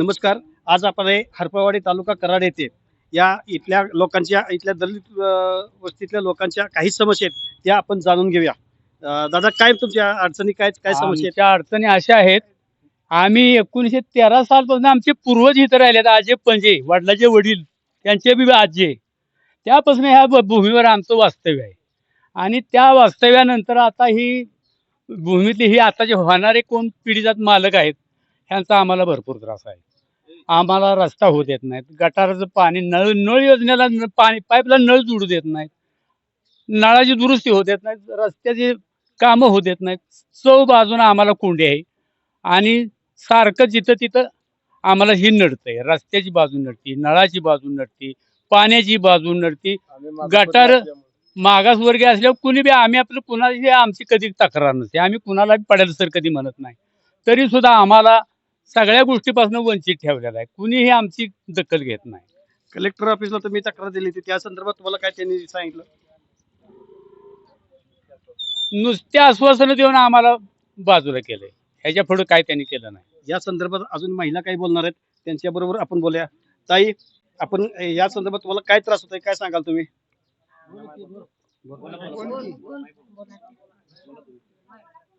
नमस्कार. आज आपण हे हरपळवाडी तालुका कराड येथे. या इथल्या लोकांच्या इथल्या दलित वस्तीतल्या लोकांच्या काही समस्या आहेत त्या आपण जाणून घेऊया. दादा काय तुमच्या अडचणी काय काय समस्या आहेत? त्या अडचणी अशा आहेत आम्ही एकोणीसशे तेरा सालपासून आमचे पूर्वज इथं राहिले आजे पंजे वडिलाचे वडील त्यांचे बी आजे. त्यापासून ह्या भूमीवर आमचं वास्तव्य आहे. आणि त्या वास्तव्यानंतर आता ही भूमीतली ही आता जे होणारे कोण पिढीजात मालक आहेत ह्यांचा आम्हाला भरपूर त्रास आहे. आम्हाला रस्ता होऊ देत नाहीत. गटाराचं पाणी नळ नळ योजनेला पाणी पाईपला नळ जोडू देत नाहीत. नळाची दुरुस्ती होत देत नाहीत. रस्त्याची कामं होत देत नाहीत. चौ बाजूनं आम्हाला कोंडी आहे. आणि सारखं जिथं तिथं आम्हाला ही नडतंय. रस्त्याची बाजू नडती नळाची बाजू नडती पाण्याची बाजू नडती. गटार मागासवर्गीय असल्यावर कुणी बी आम्ही आपलं कुणाची आमची कधी तक्रार नसते. आम्ही कुणाला पडेल सर कधी म्हणत नाही. तरी सुद्धा आम्हाला सगळ्या गोष्टीपासून वंचित ठेवलेलं आहे. कुणीही आमची दखल घेत नाही. कलेक्टर ऑफिसला तुम्ही तक्रार दिली होती. त्या संदर्भात तुम्हाला काय त्यांनी सांगितलं? नुसते आश्वासनं देऊन आम्हाला बाजूला केलंय. ह्याच्या पुढे काय त्यांनी केलं नाही. या संदर्भात अजून महिला काही बोलणार आहेत? त्यांच्या बरोबर आपण बोलूया. ताई आपण या संदर्भात तुम्हाला काय त्रास होतोय? काय सांगाल तुम्ही?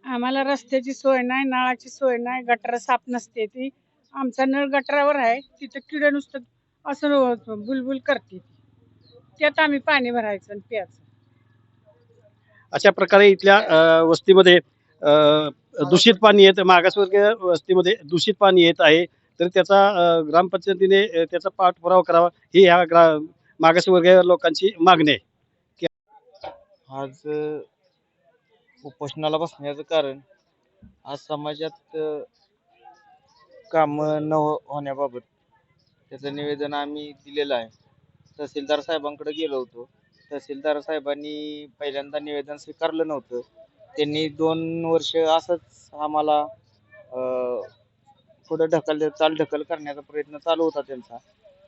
आम्हाला रस्त्याची सोय नाही नळाची सोय नाही गटर साफ नसते ती. आमचा नळ गटरावर आहे तिथं किड नुसतं असं बुलबुल करते ती. त्यात आम्ही पाणी भरायचं आणि प्यायचं. अशा प्रकारे इथल्या अ, वस्तीमध्ये अ, दूषित पाणी येत मागासवर्गीय वस्तीमध्ये दूषित पाणी येत आहे. तर त्याचा अ, ग्रामपंचायतीने अ, त्याचा पाठपुरावा करावा ही ह्या ग्रा मागासवर्गीय लोकांची मागणी आहे. आज अ, उपोषणाला बसण्याचं कारण आज समाजात कामं न हो- होण्याबाबत त्याचं निवेदन आम्ही दिलेलं आहे. तहसीलदार साहेबांकडे गेलो होतो. तहसीलदार साहेबांनी पहिल्यांदा निवेदन स्वीकारलं नव्हतं. त्यांनी दोन वर्ष असंच आम्हाला पुढं ढकल चाल ढकल करण्याचा प्रयत्न चालू होता त्यांचा.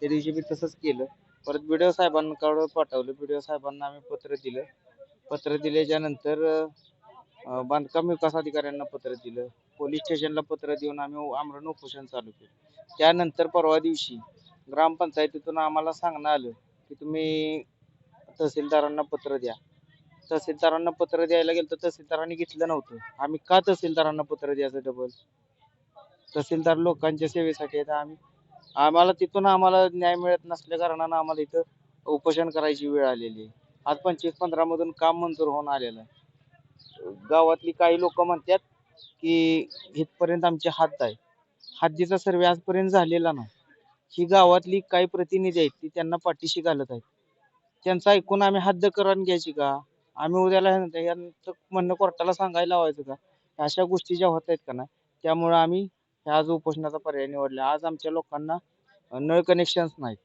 त्या दिवशी मी तसंच केलं. परत बी डी ओ साहेबांकडं पाठवलं. बी डी ओ साहेबांना आम्ही पत्र दिलं. पत्र दिल्याच्यानंतर बांधकाम विकास अधिकाऱ्यांना पत्र दिलं. पोलीस स्टेशनला पत्र देऊन आम्ही आमरण उपोषण चालू केलं. त्यानंतर परवा दिवशी ग्रामपंचायतीतून आम्हाला सांगण्यात आलं की तुम्ही तहसीलदारांना पत्र द्या. तहसीलदारांना पत्र द्यायला गेलं तर तहसीलदारांनी घेतलं नव्हतं. आम्ही का तहसीलदारांना पत्र द्यायचं डबल तहसीलदार लोकांच्या सेवेसाठी आहेत आम्ही. आम्हाला तिथून आम्हाला न्याय मिळत नसल्या कारणानं आम्हाला इथं उपोषण करायची वेळ आलेली आहे. आज पंचवीस पंधरामधून काम मंजूर होऊन आलेलं आहे. गावातली काही लोक म्हणतात की इथपर्यंत आमची हद्द आहे. हद्दीचा सर्वे आजपर्यंत झालेला नाही. ही गावातली काही प्रतिनिधी आहेत ती त्यांना पाठीशी घालत आहेत. त्यांचं ऐकून आम्ही हद्द करून घ्यायची का? आम्ही उद्याला ह्यांचं म्हणणं कोर्टाला सांगायला लावायचं का? अशा गोष्टी ज्या होत आहेत का ना त्यामुळं आम्ही ह्या आज उपोषणाचा पर्याय निवडला. आज आमच्या लोकांना नळ कनेक्शन्स नाहीत.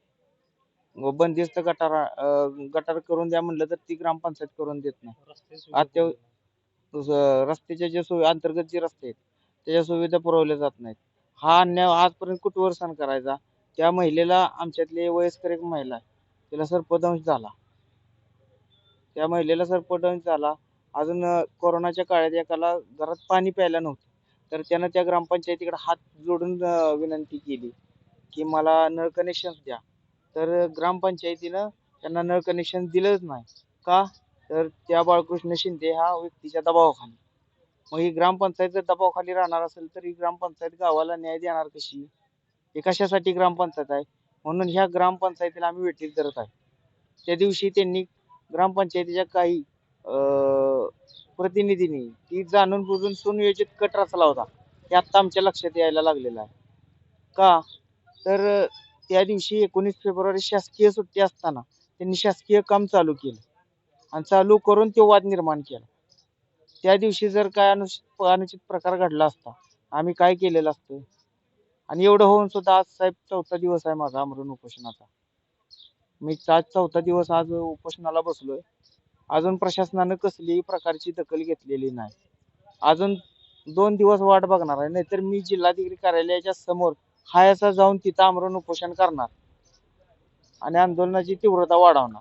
बंदिस्त गटार गटार करून द्या म्हणलं तर ती ग्रामपंचायत करून देत नाही. आता ज- रस्त्याच्या जे सुवि अंतर्गत जे रस्ते आहेत त्याच्या सुविधा पुरवल्या जात नाहीत. हा अन्याय आजपर्यंत कुठवर सण करायचा? त्या महिलेला आमच्यातली वयस्कर एक महिला आहे तिला सर्पदंश झाला. त्या महिलेला सर्पदंश झाला. अजून कोरोनाच्या काळात एकाला घरात पाणी प्यायला नव्हतं. तर त्यानं त्या ग्रामपंचायतीकडे हात जोडून विनंती केली की मला नळ कनेक्शन द्या. तर ग्रामपंचायतीनं त्यांना नळ कनेक्शन दिलंच नाही. का? तर त्या बाळकृष्ण शिंदे हा व्यक्तीच्या दबावाखाली. मग ही ग्रामपंचायत जर दबावाखाली राहणार असेल तर ही ग्रामपंचायत गावाला न्याय देणार कशी? हे कशासाठी ग्रामपंचायत आहे? म्हणून ह्या ग्रामपंचायतीला आम्ही व्यतीत करत आहे. त्या दिवशी त्यांनी ग्रामपंचायतीच्या काही प्रतिनिधींनी ती जाणून बुजून सुनियोजित कट रचला होता. हे आत्ता आमच्या लक्षात यायला लागलेलं आहे. का? तर त्या दिवशी एकोणीस फेब्रुवारी शासकीय सुट्टी असताना त्यांनी शासकीय काम चालू केलं. आणि चालू करून तो वाद निर्माण केला. त्या दिवशी जर काय अनुचित अनुचित प्रकार घडला असता आम्ही काय केलेलं असतं आणि एवढं होऊन सुद्धा आज साहेब चौथा दिवस आहे माझा अमरून उपोषणाचा. मी आज चौथा दिवस आज उपोषणाला बसलोय. अजून प्रशासनानं कसलीही प्रकारची दखल घेतलेली नाही. अजून दोन दिवस वाट बघणार आहे. नाहीतर मी जिल्हाधिकारी कार्यालयाच्या समोर हायसा जाऊन तिथं आमरण उपोषण करणार आणि आंदोलनाची तीव्रता वाढवणार.